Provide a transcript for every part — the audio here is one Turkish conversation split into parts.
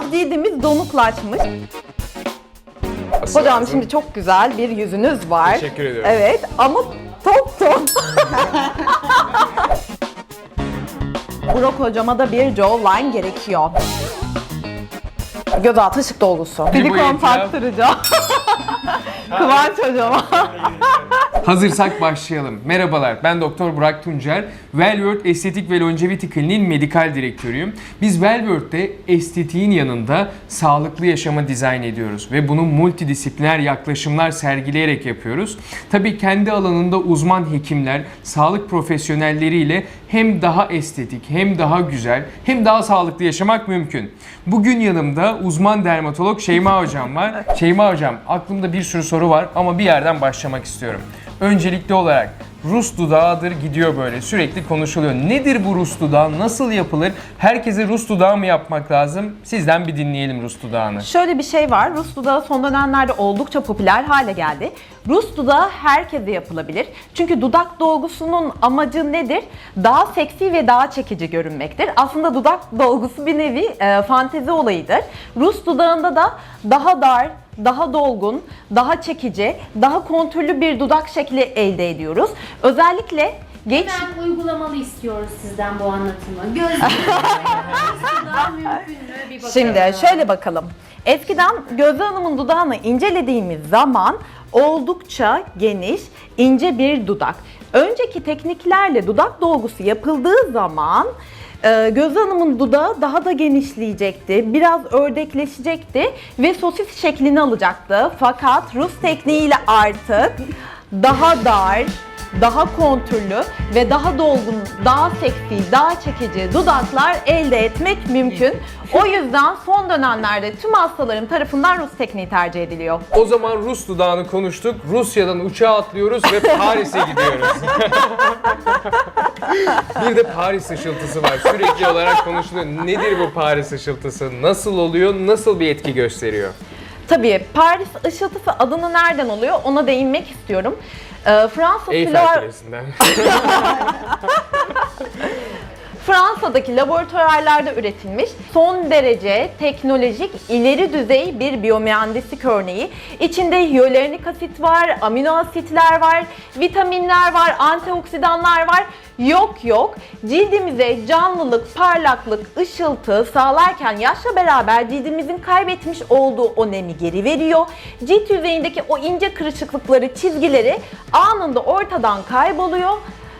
Biraz cildimiz donuklaşmış. Hocam şimdi çok güzel bir yüzünüz var. Teşekkür ediyorum. Evet ama top top. Burak hocama da bir jawline gerekiyor. Göz altı ışık dolgusu. Silikon yeter. taktıracağım. Kıvanç hocama. Hazırsak başlayalım. Merhabalar, ben Doktor Burak Tuncer. Wellworth Estetik ve Longevity Kliniğin medikal direktörüyüm. Biz Wellworth'te estetiğin yanında sağlıklı yaşama dizayn ediyoruz ve bunu multidisipliner yaklaşımlar sergileyerek yapıyoruz. Tabii kendi alanında uzman hekimler, sağlık profesyonelleriyle hem daha estetik, hem daha güzel, hem daha sağlıklı yaşamak mümkün. Bugün yanımda uzman dermatolog Şeyma Hocam var. Şeyma Hocam, aklımda bir sürü soru var ama bir yerden başlamak istiyorum. Öncelikli olarak Rus dudağıdır gidiyor böyle sürekli konuşuluyor. Nedir bu Rus dudağı? Nasıl yapılır? Herkese Rus dudağı mı yapmak lazım? Sizden bir dinleyelim Rus dudağını. Şöyle bir şey var. Rus dudağı son dönemlerde oldukça popüler hale geldi. Rus dudağı herkese yapılabilir. Çünkü dudak dolgusunun amacı nedir? Daha seksi ve daha çekici görünmektir. Aslında dudak dolgusu bir nevi e, fantezi olayıdır. Rus dudağında da daha dar, daha dolgun, daha çekici, daha kontürlü bir dudak şekli elde ediyoruz. Özellikle geç Hemen uygulamalı istiyoruz sizden bu anlatımı. Göz daha mümkün mü? Bir bakalım. Şimdi şöyle bakalım. Eskiden Gözde Hanım'ın dudağını incelediğimiz zaman oldukça geniş, ince bir dudak. Önceki tekniklerle dudak dolgusu yapıldığı zaman e, Gözde Hanım'ın dudağı daha da genişleyecekti, biraz ördekleşecekti ve sosis şeklini alacaktı. Fakat Rus tekniğiyle artık daha dar, daha kontürlü ve daha dolgun, daha seksi, daha çekici dudaklar elde etmek mümkün. O yüzden son dönemlerde tüm hastaların tarafından Rus tekniği tercih ediliyor. O zaman Rus dudağını konuştuk. Rusya'dan uçağa atlıyoruz ve Paris'e gidiyoruz. bir de Paris ışıltısı var. Sürekli olarak konuşuluyor. Nedir bu Paris ışıltısı? Nasıl oluyor? Nasıl bir etki gösteriyor? Tabii Paris ışıltısı adını nereden oluyor ona değinmek istiyorum. Ee, Fransa Eyfel Kulesi'nden. Fransa'daki laboratuvarlarda üretilmiş son derece teknolojik ileri düzey bir biyomühendislik örneği. İçinde hyaluronik asit var, amino asitler var, vitaminler var, antioksidanlar var. Yok yok cildimize canlılık, parlaklık, ışıltı sağlarken yaşla beraber cildimizin kaybetmiş olduğu o nemi geri veriyor. Cilt yüzeyindeki o ince kırışıklıkları, çizgileri anında ortadan kayboluyor.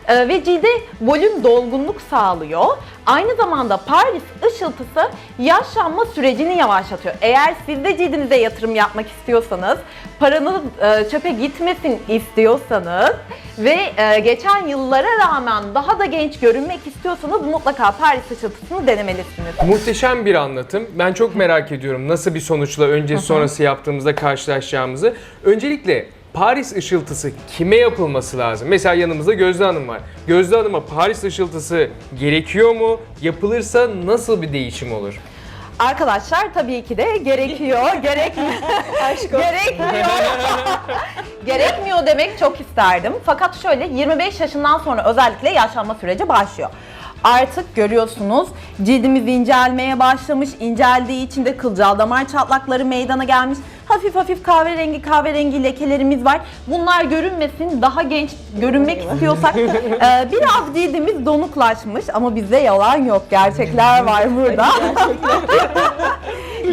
Ee, ve cilde volüm dolgunluk sağlıyor. Aynı zamanda Paris ışıltısı yaşlanma sürecini yavaşlatıyor. Eğer siz de cildinize yatırım yapmak istiyorsanız, paranız e, çöpe gitmesin istiyorsanız ve e, geçen yıllara rağmen daha da genç görünmek istiyorsanız mutlaka Paris ışıltısını denemelisiniz. Muhteşem bir anlatım. Ben çok merak ediyorum nasıl bir sonuçla öncesi sonrası yaptığımızda karşılaşacağımızı. Öncelikle Paris ışıltısı kime yapılması lazım? Mesela yanımızda Gözde Hanım var. Gözde Hanım'a Paris ışıltısı gerekiyor mu? Yapılırsa nasıl bir değişim olur? Arkadaşlar tabii ki de gerekiyor, gerekmiyor. gerekmiyor. gerekmiyor demek çok isterdim. Fakat şöyle 25 yaşından sonra özellikle yaşlanma süreci başlıyor. Artık görüyorsunuz cildimiz incelmeye başlamış. İnceldiği için de kılcal damar çatlakları meydana gelmiş. Hafif hafif kahverengi kahverengi lekelerimiz var. Bunlar görünmesin, daha genç görünmek istiyorsak e, biraz cildimiz donuklaşmış ama bizde yalan yok. Gerçekler var burada.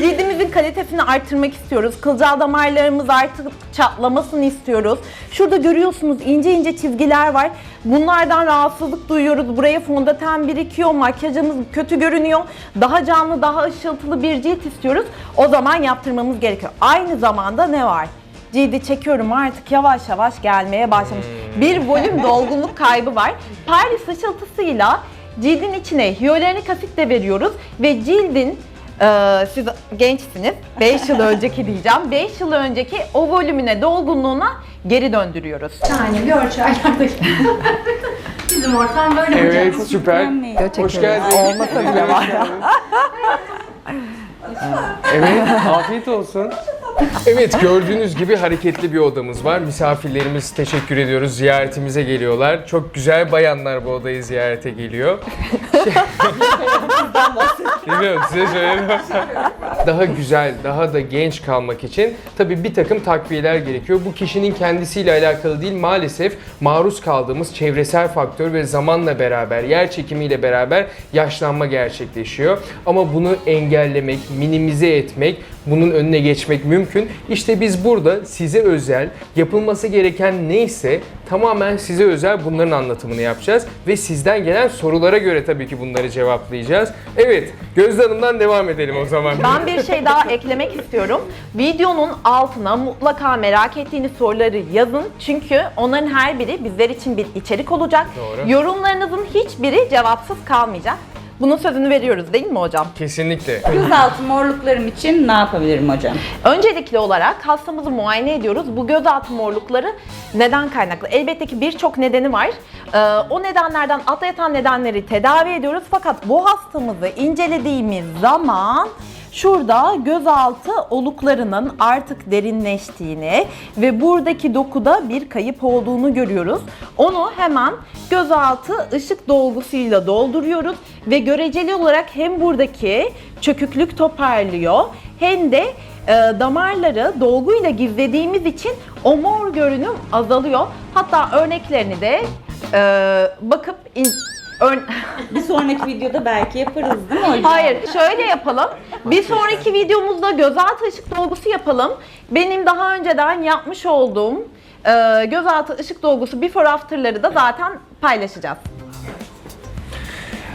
Cildimizin kalitesini arttırmak istiyoruz. Kılcal damarlarımız artık çatlamasını istiyoruz. Şurada görüyorsunuz ince ince çizgiler var. Bunlardan rahatsızlık duyuyoruz. Buraya fondöten birikiyor, makyajımız kötü görünüyor. Daha canlı, daha ışıltılı bir cilt istiyoruz. O zaman yaptırmamız gerekiyor. Aynı zamanda ne var? Cildi çekiyorum artık yavaş yavaş gelmeye başlamış. Bir volüm dolgunluk kaybı var. Paris ışıltısıyla cildin içine hyaluronik asit de veriyoruz ve cildin ee, siz gençsiniz. 5 yıl önceki diyeceğim. 5 yıl önceki o volümüne, dolgunluğuna geri döndürüyoruz. Şahane bir ölçü ayarladık. Bizim ortam böyle Evet hocam. süper. Hoş geldin. Olmasa bile var ya. Evet, afiyet olsun. Evet, gördüğünüz gibi hareketli bir odamız var. Misafirlerimiz teşekkür ediyoruz. Ziyaretimize geliyorlar. Çok güzel bayanlar bu odayı ziyarete geliyor. Bilmiyorum size söyledim. daha güzel, daha da genç kalmak için tabii bir takım takviyeler gerekiyor. Bu kişinin kendisiyle alakalı değil maalesef maruz kaldığımız çevresel faktör ve zamanla beraber, yer çekimiyle beraber yaşlanma gerçekleşiyor. Ama bunu engellemek, minimize etmek, bunun önüne geçmek mümkün. İşte biz burada size özel, yapılması gereken neyse tamamen size özel bunların anlatımını yapacağız ve sizden gelen sorulara göre tabii ki bunları cevaplayacağız. Evet, Gözde Hanım'dan devam edelim o zaman. Ben bir şey daha eklemek istiyorum. Videonun altına mutlaka merak ettiğiniz soruları yazın. Çünkü onların her biri bizler için bir içerik olacak. Doğru. Yorumlarınızın hiçbiri cevapsız kalmayacak. Bunun sözünü veriyoruz değil mi hocam? Kesinlikle. Gözaltı morluklarım için ne yapabilirim hocam? Öncelikli olarak hastamızı muayene ediyoruz. Bu gözaltı morlukları neden kaynaklı? Elbette ki birçok nedeni var. Ee, o nedenlerden atla yatan nedenleri tedavi ediyoruz. Fakat bu hastamızı incelediğimiz zaman şurada gözaltı oluklarının artık derinleştiğini ve buradaki dokuda bir kayıp olduğunu görüyoruz. Onu hemen gözaltı ışık dolgusuyla dolduruyoruz ve göreceli olarak hem buradaki çöküklük toparlıyor hem de e, damarları dolguyla gizlediğimiz için o mor görünüm azalıyor. Hatta örneklerini de e, bakıp ör- Bir sonraki videoda belki yaparız değil mi hocam? Hayır, şöyle yapalım. Bir sonraki videomuzda gözaltı ışık dolgusu yapalım. Benim daha önceden yapmış olduğum e, gözaltı ışık dolgusu before after'ları da zaten paylaşacağız.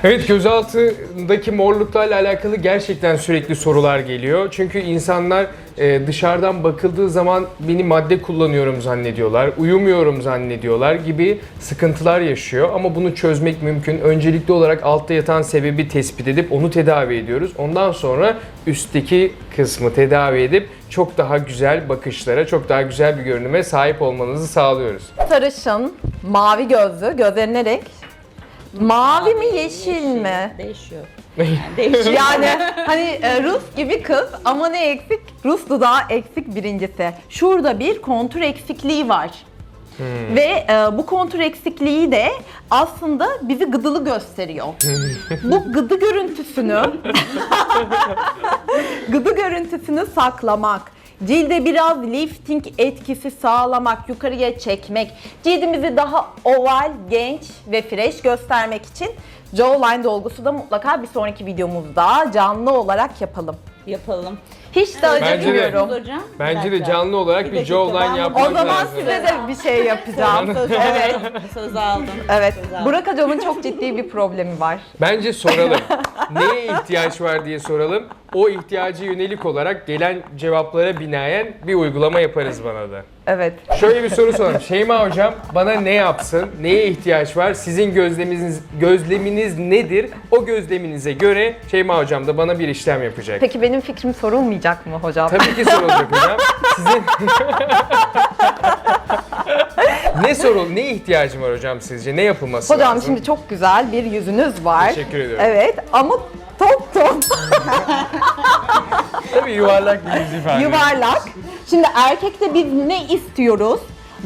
Evet gözaltındaki morluklarla alakalı gerçekten sürekli sorular geliyor. Çünkü insanlar e, dışarıdan bakıldığı zaman beni madde kullanıyorum zannediyorlar, uyumuyorum zannediyorlar gibi sıkıntılar yaşıyor. Ama bunu çözmek mümkün. Öncelikli olarak altta yatan sebebi tespit edip onu tedavi ediyoruz. Ondan sonra üstteki kısmı tedavi edip çok daha güzel bakışlara, çok daha güzel bir görünüme sahip olmanızı sağlıyoruz. Sarışın, mavi gözlü, gözlerine renk. Mavi mi yeşil mi? Değişiyor. Yani değişiyor. Yani hani e, Rus gibi kız ama ne eksik? Rus dudağı eksik birincisi. Şurada bir kontur eksikliği var. Ve e, bu kontur eksikliği de aslında bizi gıdılı gösteriyor. bu gıdı görüntüsünü gıdı görüntüsünü saklamak, cilde biraz lifting etkisi sağlamak, yukarıya çekmek, cildimizi daha oval, genç ve fresh göstermek için jawline dolgusu da mutlaka bir sonraki videomuzda canlı olarak yapalım. Yapalım. Hiç de Bence de. acımıyorum. Bence de canlı olarak Bir bir, dakika, jawline yapmak O zaman lazım. size de bir şey yapacağım. Söz evet. Söz aldım. Evet. Söz aldım. Burak hocamın çok ciddi bir problemi var. Bence soralım. Neye ihtiyaç var diye soralım. O ihtiyaca yönelik olarak gelen cevaplara binaen bir uygulama yaparız bana da. Evet. Şöyle bir soru soralım. Şeyma hocam bana ne yapsın? Neye ihtiyaç var? Sizin gözleminiz gözleminiz nedir? O gözleminize göre Şeyma hocam da bana bir işlem yapacak. Peki benim fikrim sorulmayacak mı hocam? Tabii ki sorulacak hocam. Sizin Ne sorul, ne ihtiyacım var hocam sizce? Ne yapılması Hocam lazım? şimdi çok güzel bir yüzünüz var. Teşekkür ediyorum. Evet ama top top Tabii yuvarlak bir yüz ifade. yuvarlak. Şimdi erkekte biz ne istiyoruz?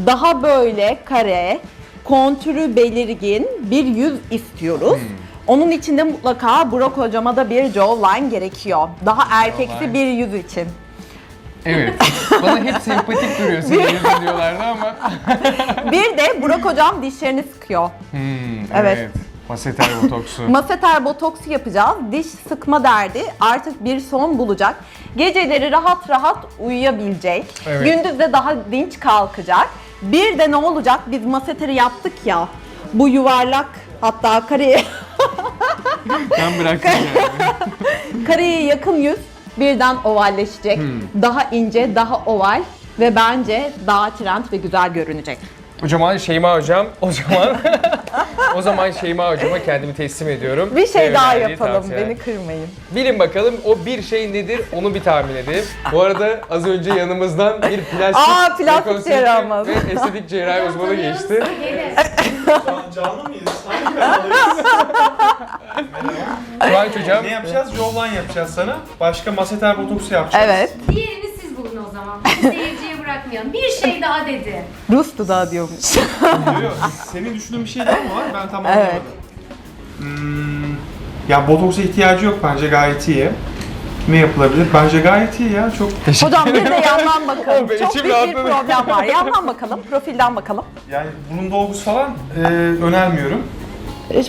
Daha böyle kare, kontürü belirgin bir yüz istiyoruz. Hmm. Onun için de mutlaka Burak hocama da bir jawline gerekiyor. Daha erkeksi bir yüz için. Evet. Bana hep sempatik duruyor senin yüzün diyorlardı ama. Bir de Burak hocam dişlerini sıkıyor. Hmm, Evet. Maseter botoksu. Maseter botoksu yapacağız. Diş sıkma derdi artık bir son bulacak. Geceleri rahat rahat uyuyabilecek. Evet. Gündüz de daha dinç kalkacak. Bir de ne olacak? Biz maseteri yaptık ya. Bu yuvarlak hatta kareye, ben bıraktım yani. kareye yakın yüz birden ovalleşecek. Hmm. Daha ince, daha oval ve bence daha trend ve güzel görünecek. O zaman Şeyma hocam, o zaman o zaman Şeyma hocama kendimi teslim ediyorum. Bir şey Ve daha yapalım, tavsiyeler. beni kırmayın. Bilin bakalım o bir şey nedir onu bir tahmin edelim. Bu arada az önce yanımızdan bir plastik, Aa, plastik rekonstrüktif cerrahımız. ve estetik cerrahi uzmanı geçti. Şu an canlı mıyız? Hangi kanaldayız? Kıvanç hocam ne yapacağız? Jawline yapacağız sana. Başka maseter botoksu yapacağız. Evet, Diğerini siz bulun o zaman. Bırakmayalım. Bir şey daha dedi. Rus dudağı diyormuş. Yok. Senin düşündüğün bir şey daha mı var? Ben tam Evet. anlamadım. Hmm, Ya botoksa ihtiyacı yok bence gayet iyi. Ne yapılabilir? Bence gayet iyi ya. Çok Hocam bir de yandan bakalım. Oğlum, Çok içim büyük bir rahatladı. problem var. Yandan bakalım, profilden bakalım. yani burun dolgusu falan e, önermiyorum.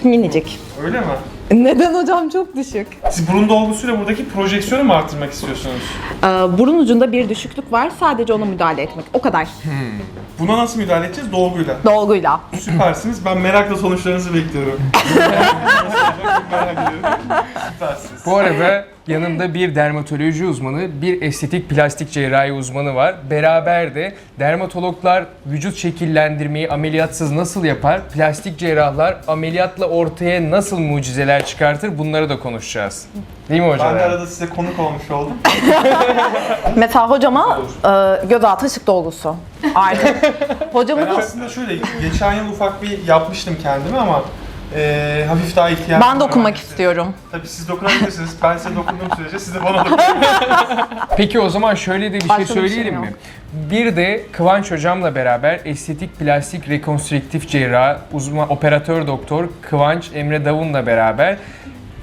Minicik. Öyle mi? Neden hocam çok düşük? Siz burun dolgusuyla buradaki projeksiyonu mu arttırmak istiyorsunuz? Ee, burun ucunda bir düşüklük var. Sadece ona müdahale etmek. O kadar. Buna nasıl müdahale edeceğiz? Dolguyla. Dolguyla. Süpersiniz. Ben merakla sonuçlarınızı bekliyorum. Merak ediyorum. Süpersiniz. Bu arada yanımda bir dermatoloji uzmanı, bir estetik plastik cerrahi uzmanı var. Beraber de dermatologlar vücut şekillendirmeyi ameliyatsız nasıl yapar? Plastik cerrahlar ameliyatla ortaya nasıl mucizeler çıkartır? Bunları da konuşacağız. Değil mi Ben hocam? de arada size konuk olmuş oldum. Mesela hocama e, göz altı ışık dolgusu. Artık. Ben Hocamızın aslında şöyle, geçen yıl ufak bir yapmıştım kendime ama e, hafif daha ihtiyacım ben var dokunmak bence. istiyorum. Tabii siz dokunabilirsiniz. Ben size dokunduğum sürece siz de bana dokunun. Peki o zaman şöyle de bir Başka şey bir şeyim söyleyelim mi? yok. Bir de Kıvanç hocamla beraber estetik plastik rekonstrüktif cerrah uzman operatör doktor Kıvanç Emre Davun'la beraber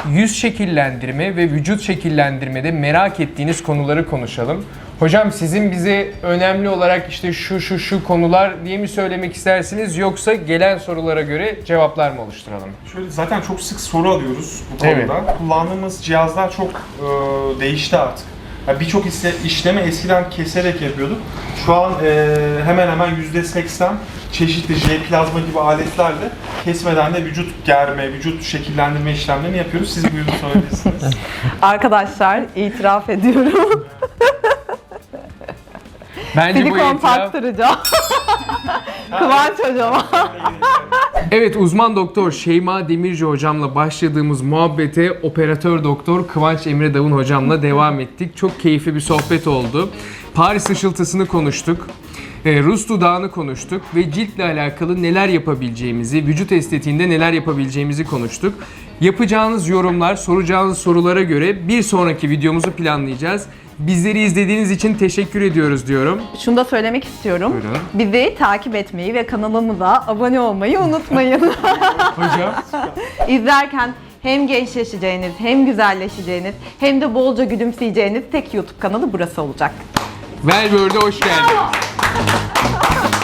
yüz şekillendirme ve vücut şekillendirmede merak ettiğiniz konuları konuşalım. Hocam sizin bize önemli olarak işte şu şu şu konular diye mi söylemek istersiniz yoksa gelen sorulara göre cevaplar mı oluşturalım? Şöyle zaten çok sık soru alıyoruz bu konuda. Evet. Kullandığımız cihazlar çok e, değişti artık. Ya Birçok işlemi eskiden keserek yapıyorduk. Şu an e, hemen hemen %80 çeşitli J-plazma gibi aletlerle kesmeden de vücut germe, vücut şekillendirme işlemlerini yapıyoruz. Siz buyurun sorabilirsiniz. Arkadaşlar itiraf ediyorum. Bence bu Silikon itiraf- taktıracağım. Kıvanç hocama. Evet uzman doktor Şeyma Demirci hocamla başladığımız muhabbete operatör doktor Kıvanç Emre Davun hocamla devam ettik. Çok keyifli bir sohbet oldu. Paris ışıltısını konuştuk. E, Rus dudağını konuştuk ve ciltle alakalı neler yapabileceğimizi, vücut estetiğinde neler yapabileceğimizi konuştuk. Yapacağınız yorumlar, soracağınız sorulara göre bir sonraki videomuzu planlayacağız. Bizleri izlediğiniz için teşekkür ediyoruz diyorum. Şunu da söylemek istiyorum. Buyurun. Bizi takip etmeyi ve kanalımıza abone olmayı unutmayın. Hocam. İzlerken hem gençleşeceğiniz, hem güzelleşeceğiniz, hem de bolca gülümseyeceğiniz tek YouTube kanalı burası olacak. Wellworld'e hoş geldiniz. Thank you.